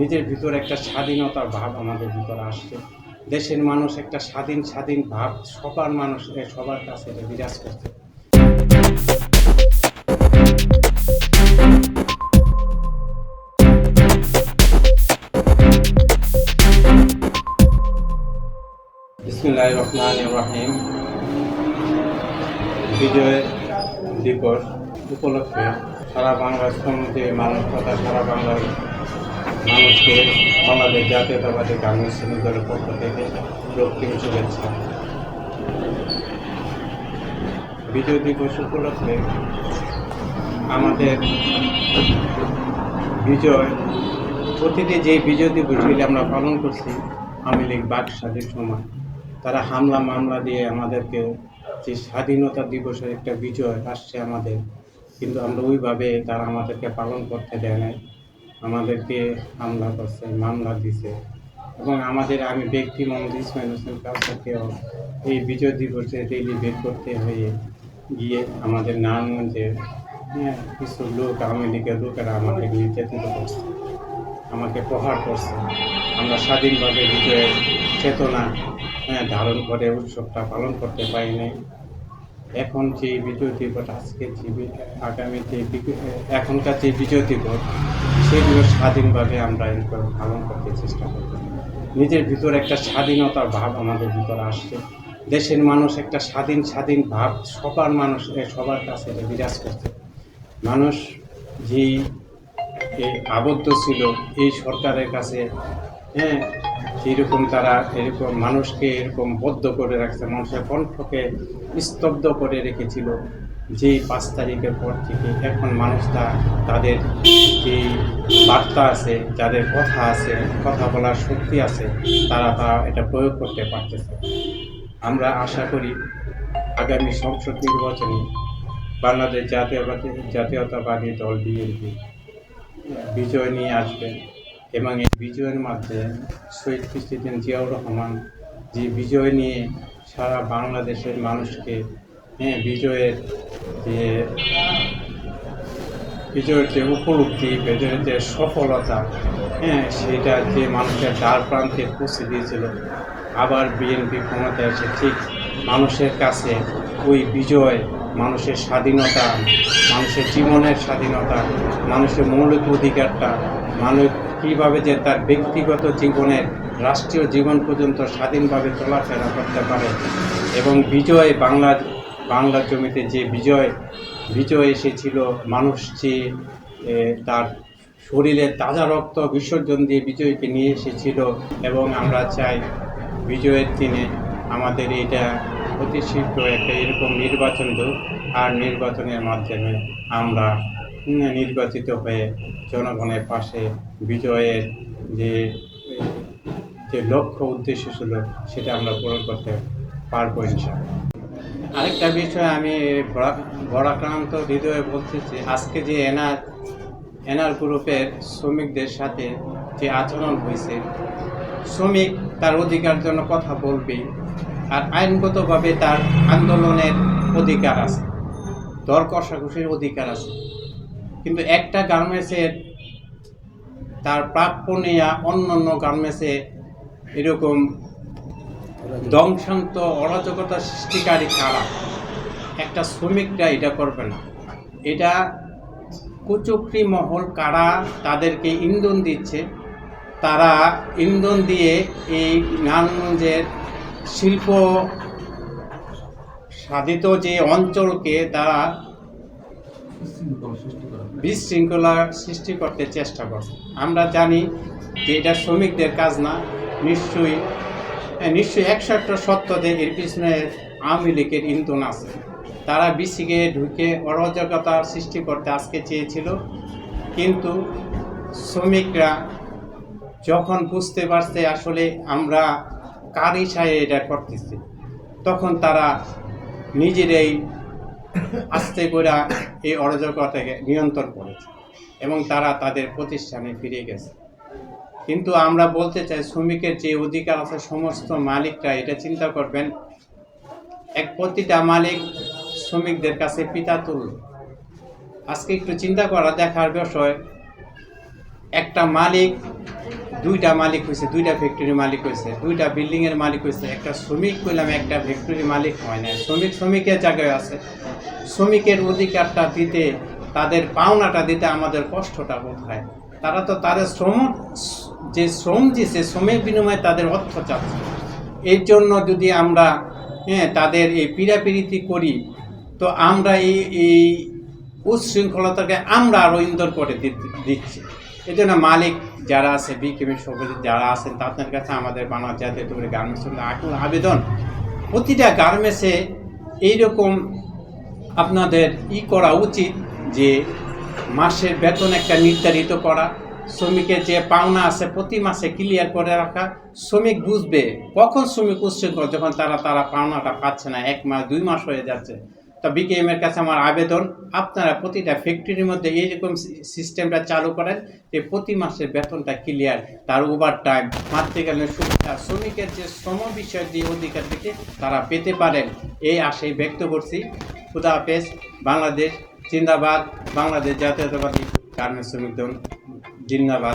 নিজের ভিতর একটা স্বাধীনতার ভাব আমাদের ভিতরে আসছে। দেশের মানুষ একটা স্বাধীন স্বাধীন ভাব, সবার মানুষ সবার কাছে বিরাজ করছে। বিজয় দিবস উপলক্ষে সারা বাংলার মানুষ তথা সারা বাংলার মানুষকে বাংলাদেশ জাতীয়তাবাদী কংগ্রেস দলের পক্ষ থেকে রক্তিম শুভেচ্ছা। বিজয় দিবস উপলক্ষে আমাদের বিজয়, প্রতিটি যে বিজয় দিবসগুলি আমরা পালন করছি, আওয়ামী লীগ বাক স্বাধীন সময়, তারা হামলা মামলা দিয়ে আমাদেরকে যে স্বাধীনতা দিবসের একটা বিজয় আসছে আমাদের, কিন্তু আমরা ওইভাবে তারা আমাদেরকে পালন করতে দেয় নাই। আমাদেরকে হামলা করছে মামলা দিছে এবং আমাদের আমি ব্যক্তি মোহাম্মদ ইসমাইল হোসেন কাউসারকেও এই বিজয় দিবসে রেলি বের করতে হয়ে গিয়ে আমাদের নারায়ণগঞ্জে হ্যাঁ, কিছু লোক আওয়ামী লীগের লোকেরা আমাকে নির্যাতিত করছে আমাকে প্রহার করছে। আমরা স্বাধীনভাবে বিজয়ের চেতনা হ্যাঁ, ধারণ করে উৎসবটা পালন করতে পারি নাই। এখন যে বিজয় দিবস আজকে যে আগামী যে এখনকার যে বিজয় দিবস সেগুলো স্বাধীনভাবে আমরা এরকম পালন করতে চেষ্টা করব নিজের ভিতর একটা স্বাধীনতার ভাব আমাদের ভিতরে আসছে। দেশের মানুষ একটা স্বাধীন স্বাধীন ভাব সবার মানুষ সবার কাছে বিরাজ করছে। মানুষ যেই আবদ্ধ ছিল, এই সরকারের কাছে হ্যাঁ যেরকম তারা এরকম মানুষকে এরকম বদ্ধ করে রাখছে, মানুষের কণ্ঠকে স্তব্ধ করে রেখেছিল যে পাঁচ তারিখের পর থেকে এখন মানুষটা তাদের যে বার্তা আছে, যাদের কথা আছে, কথা বলার শক্তি আছে, তারা তা এটা প্রয়োগ করতে পারতেছে। আমরা আশা করি আগামী সংসদ নির্বাচনে বাংলাদেশ জাতীয়বাদী, জাতীয়তাবাদী দল বিএনপি বিজয় নিয়ে আসবেন এবং এই বিজয়ের মাধ্যমে শহীদ প্রেসিডেন্ট জিয়াউর রহমান যে বিজয় নিয়ে সারা বাংলাদেশের মানুষকে হ্যাঁ বিজয়ের যে বিজয়ের যে উপলব্ধি, বিজয়ের যে সফলতা হ্যাঁ সেটা যে মানুষের দ্বার প্রান্তে পৌঁছে দিয়েছিল। আবার বিএনপি ক্ষমতায় এসে ঠিক মানুষের কাছে ওই বিজয়, মানুষের স্বাধীনতা, মানুষের জীবনের স্বাধীনতা, মানুষের মৌলিক অধিকারটা, মানুষ কীভাবে যে তার ব্যক্তিগত জীবনের রাষ্ট্রীয় জীবন পর্যন্ত স্বাধীনভাবে চলাফেরা করতে পারে এবং বিজয় বাংলা বাংলার জমিতে যে বিজয় বিজয় এসেছিল, মানুষ যে তার শরীরে তাজা রক্ত, বিসর্জন দিয়ে বিজয়কে নিয়ে এসেছিল এবং আমরা চাই বিজয়ের দিনে আমাদের এটা অতি শীঘ্র একটা এরকম নির্বাচন হোক আর নির্বাচনের মাধ্যমে আমরা নির্বাচিত হয়ে জনগণের পাশে বিজয়ের যে যে লক্ষ্য, উদ্দেশ্য ছিল, সেটা আমরা পূরণ করতে পারব ইনশাআল্লাহ। আরেকটা বিষয় আমি বড়া- বড়াক্রান্ত হৃদয়ে বলতেছি, আজকে যে এনআর এনআর গ্রুপের শ্রমিকদের সাথে যে আচরণ হয়েছে, শ্রমিক তার অধিকার জন্য কথা বলবে আর আইনগতভাবে তার আন্দোলনের অধিকার আছে, দর কষাকষির অধিকার আছে। কিন্তু একটা গার্মেন্টসের তার প্রাপ্য নেয়া অন্য অন্য গার্মেন্টসে এরকম দংশান্ত অরাজকতা সৃষ্টিকারী কারা? একটা শ্রমিকরা এটা করবে না। এটা কুচক্রি মহল কারা তাদেরকে ইন্ধন দিচ্ছে, তারা ইন্ধন দিয়ে এই নারায়ণগঞ্জের শিল্প সাধিত যে অঞ্চলকে তারা বিশৃঙ্খলা সৃষ্টি করতে চেষ্টা করছে। আমরা জানি যে এটা শ্রমিকদের কাজ না, নিশ্চয়ই নিশ্চয়ই একশো একটা সত্য যে এর পিছনে আওয়ামী লীগের ইন্ধন আছে। তারা বিসিকে ঢুকে অরাজকতা সৃষ্টি করতে আজকে চেয়েছিল। কিন্তু শ্রমিকরা যখন বুঝতে পারছে আসলে আমরা কার ইচ্ছায় এটা করতেছি, তখন তারা নিজেরাই আস্তে করে এই অরাজকতাকে নিয়ন্ত্রণ করেছে এবং তারা তাদের প্রতিষ্ঠানে ফিরে গেছে। কিন্তু আমরা বলতে চাই, শ্রমিকের যে অধিকার আছে, সমস্ত মালিকরা এটা চিন্তা করবেন। এক প্রতিটা মালিক শ্রমিকদের কাছে পিতা তুল্য। আজকে একটু চিন্তা করা, দেখার বিষয়, একটা মালিক, দুইটা মালিক হয়েছে, দুইটা ফ্যাক্টরির মালিক হয়েছে, দুইটা বিল্ডিং এর মালিক হয়েছে, একটা শ্রমিক কইলাম, একটা ফ্যাক্টরির মালিক হয় না শ্রমিক শ্রমিকের জায়গায় আছে। শ্রমিকের অধিকারটা দিতে, তাদের পাওনাটা দিতে আমাদের কষ্টটা বোধ হয়। তারা তো তাদের শ্রম যে শ্রম দিছে শ্রমের বিনিময়ে তাদের অর্থ চাচ্ছে। এর জন্য যদি আমরা হ্যাঁ তাদের এই পীড়াপিড়িতি করি, তো আমরা এই এই উচ্ছৃঙ্খলতাকে আমরা আরও ইন্দর করে দিচ্ছি। এই জন্য মালিক যারা আছে বিকেমের সভাপতি যারা আছেন, তাদের কাছে আমাদের বাংলা জাতীয় করে গার্মেন্টস আকুল আবেদন। প্রতিটা গার্মেন্টসে এইরকম আপনাদের ই করা উচিত যে, মাসের বেতন একটা নির্ধারিত করা শ্রমিকের যে পাওনা আছে প্রতি মাসে ক্লিয়ার করে রাখা, শ্রমিক বুঝবে কখন শ্রমিক উচ্ছৃঙ্খল যখন তারা তারা পাওনাটা পাচ্ছে না, এক মাস, দুই মাস হয়ে যাচ্ছে। তা বিকেএম এর কাছে আমার আবেদন, আপনারা প্রতিটা ফ্যাক্টরির মধ্যে এইরকম সিস্টেমটা চালু করেন যে প্রতি মাসের বেতনটা ক্লিয়ার তার ওভার টাইম মাতৃকালীন সুবিধা, শ্রমিকের যে শ্রম বিষয়ের যে অধিকার থেকে তারা পেতে পারেন। এই আশাই ব্যক্ত করছি। খুদা হাফেজ, বাংলাদেশ, জিন্দাবাদ, বাংলাদেশ জাতীয়তাবাদী গার্মেন্টস শ্রমিক দল। জিন্দাবাদ